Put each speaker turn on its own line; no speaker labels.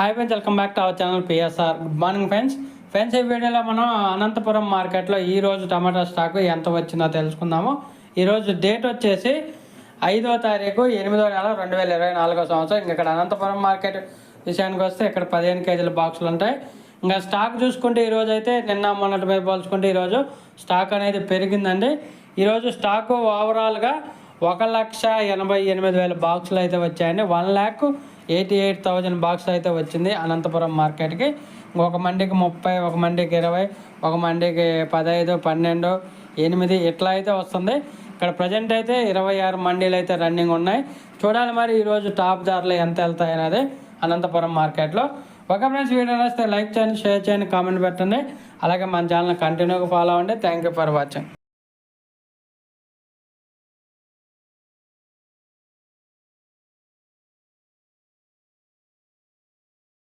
Hi friends welcome back to our channel PSR good morning friends friends ఈ వీడియోలో మనం అనంతపురం మార్కెట్లో ఈరోజు టమాటా స్టాక్ ఎంత వచ్చిందో తెలుసుకుందాము. ఈరోజు డేట్ వచ్చేసి ఐదో తారీఖు ఎనిమిదో నెల రెండు వేల ఇరవై నాలుగో సంవత్సరం. ఇంకా ఇక్కడ అనంతపురం మార్కెట్ విషయానికి వస్తే ఇక్కడ పదిహేను కేజీల బాక్సులు ఉంటాయి. ఇంకా స్టాక్ చూసుకుంటే ఈరోజు అయితే నిన్న మొన్నటి మీద పోల్చుకుంటే ఈరోజు స్టాక్ అనేది పెరిగిందండి. ఈరోజు స్టాకు ఓవరాల్గా ఒక లక్ష ఎనభై ఎనిమిది వేల బాక్సులు అయితే వచ్చాయండి. One lakh eighty eight thousand box అయితే వచ్చింది అనంతపురం మార్కెట్కి. ఒక మండికి ముప్పై ఒక మండికి ఇరవై ఒక మండికి పదహైదు పన్నెండు ఎనిమిది ఇట్లా అయితే వస్తుంది. ఇక్కడ ప్రజెంట్ అయితే ఇరవై ఆరు మండీలు అయితే రన్నింగ్ ఉన్నాయి. చూడాలి మరి ఈరోజు టాప్ ధరలు ఎంత వెళ్తాయి అనేది అనంతపురం మార్కెట్లో. ఒక ఫ్రెండ్స్ వీడియో వస్తే లైక్ చేయండి షేర్ చేయండి కామెంట్ పెట్టండి. అలాగే మన ఛానల్ కంటిన్యూగా ఫాలో అవ్వండి. Thank you for watching.